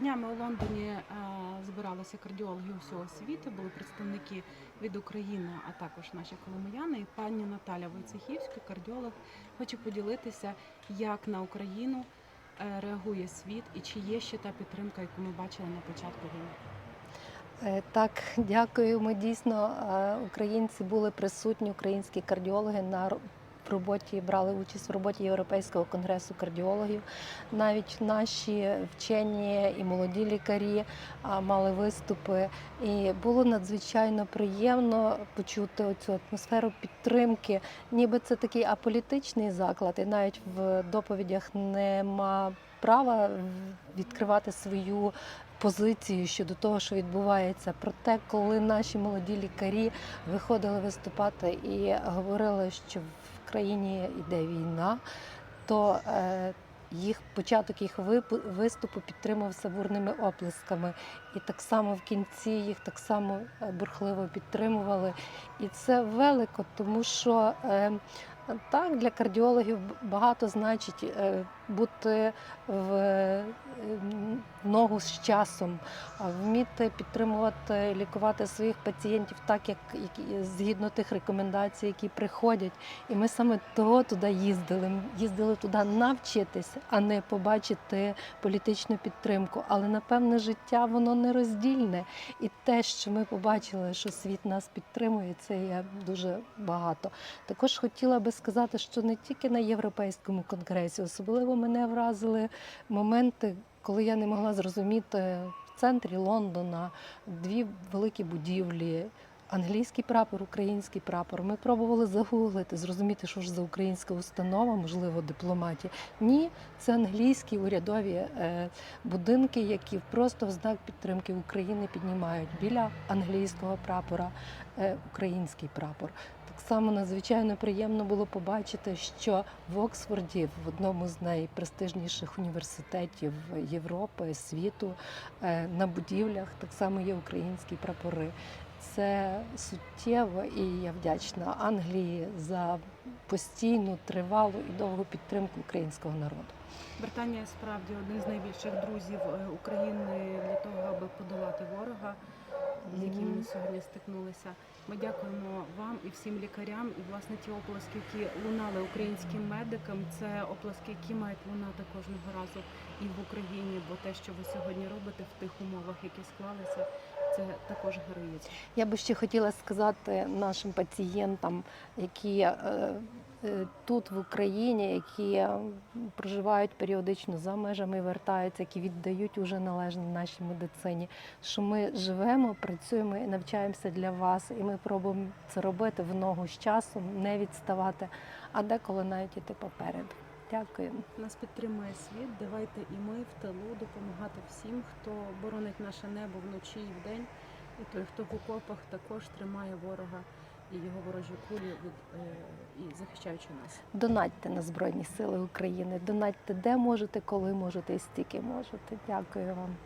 Днями у Лондоні е, збиралися кардіологи усього світу, були представники від України, а також наші коломияни. І пані Наталя Войцехівська, кардіолог, хоче поділитися, як на Україну е, реагує світ і чи є ще та підтримка, яку ми бачили на початку війни. Е, Так, дякую. Ми дійсно українці були присутні, українські кардіологи на в роботі брали участь в роботі Європейського конгресу кардіологів. Навіть наші вчені і молоді лікарі мали виступи. І було надзвичайно приємно почути цю атмосферу підтримки. Ніби це такий аполітичний заклад, і навіть в доповідях нема права відкривати свою позицію щодо того, що відбувається. Проте, коли наші молоді лікарі виходили виступати і говорили, що в країні йде війна, то е, їх початок їх виступу підтримався бурними оплесками. І так само в кінці їх так само е, бурхливо підтримували. І це велико, тому що е, так для кардіологів багато значить бути в е, ногу з часом, вміти підтримувати, лікувати своїх пацієнтів так, як згідно тих рекомендацій, які приходять. І ми саме того туди їздили. Їздили туди навчитися, а не побачити політичну підтримку. Але напевне життя воно нероздільне. І те, що ми побачили, що світ нас підтримує, це є дуже багато. Також хотіла би сказати, що не тільки на європейському конгресі, особливо мене вразили моменти, коли я не могла зрозуміти в центрі Лондона дві великі будівлі. Англійський прапор, український прапор. Ми пробували загуглити, зрозуміти, що ж за українська установа, можливо, дипломатія. Ні, це англійські урядові е, будинки, які просто в знак підтримки України піднімають біля англійського прапора український прапор. Так само надзвичайно приємно було побачити, що в Оксфорді, в одному з найпрестижніших університетів Європи, світу, е, на будівлях так само є українські прапори. Це суттєво, і я вдячна Англії за постійну, тривалу і довгу підтримку українського народу. Британія справді один з найбільших друзів е, України для того, аби подолати ворога, з яким ми сьогодні стикнулися. Ми дякуємо вам і всім лікарям. І власне ті оплески, які лунали українським медикам, це оплески, які мають лунати кожного разу і в Україні. Бо те, що ви сьогодні робите в тих умовах, які склалися, це також героїзм. Я би ще хотіла сказати нашим пацієнтам, які е, тут в Україні, які е, проживають періодично за межами, вертаються, які віддають уже належне нашій медицині, що ми живемо, працюємо і навчаємося для вас, і ми пробуємо це робити в ногу з часом, не відставати, а деколи навіть іти попереду. Дякую. Нас підтримує світ. Давайте і ми в тилу допомагати всім, хто боронить наше небо вночі і вдень. І той, хто в окопах також тримає ворога і його ворожі кулі від е, і захищаючи нас. Донатьте на Збройні Сили України, донатьте де можете, коли можете і стільки можете. Дякую вам.